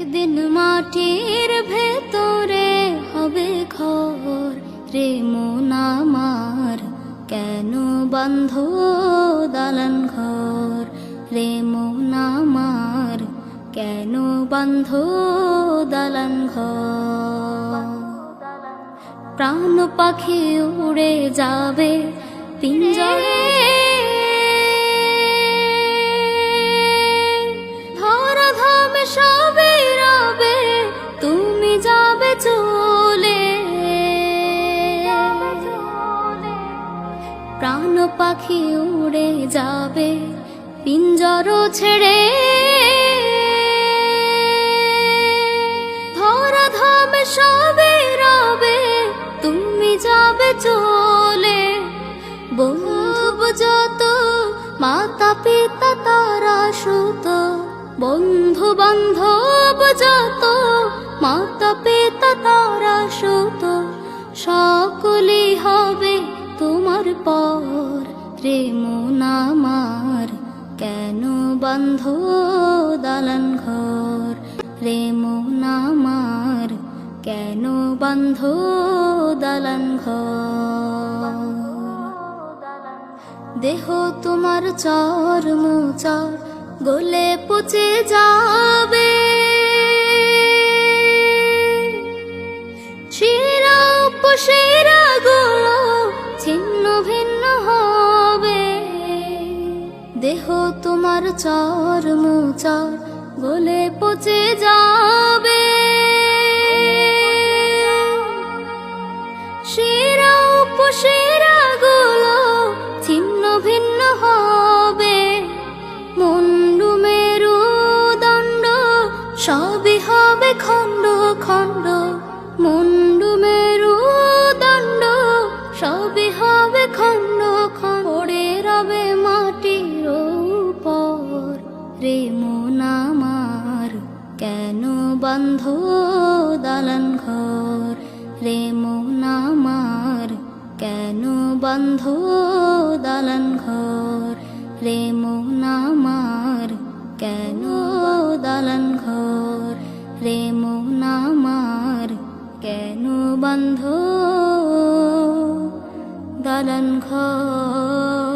একদিন মাটির ভেতরে হবে ঘর রে মন কেন বন্ধ দালান ঘর? রে মন কেন বন্ধ দালান ঘর? প্রাণ পাখি উড়ে যাবে, পিঞ্জরে পাখি উড়ে যাবে, পিঞ্জর ছেড়ে। ধরা ধামে সবে রবে, তুমি যাবে চলে। বন্ধু যত, মাতা পিতা তারা সুত। বন্ধু বান্ধব যত, মাতা পিতা তারা সুত। সকলেই হবে তোমার পর মন আমার, কেন বন্ধ দালান ঘর? মন আমার, কেন বন্ধ দালান ঘর? দেহ তোমার চর মোচর গলে পচে যাবে। দেহ তোমার চর মোচর গলে পচে যাবে। শিরা উপশিরা গুলো ছিন্ন ভিন্ন হবে। মুন্ডু মেরু দণ্ড, সবই হবে খণ্ড খণ্ড। মুন্ডু মেরু কেন বন্ধ দালান ঘর? রে মোনামার কেন বন্ধ দালান ঘর? রে মোনামার কেন দালান ঘর? রে মোনামার কেন বন্ধ দালন ঘর?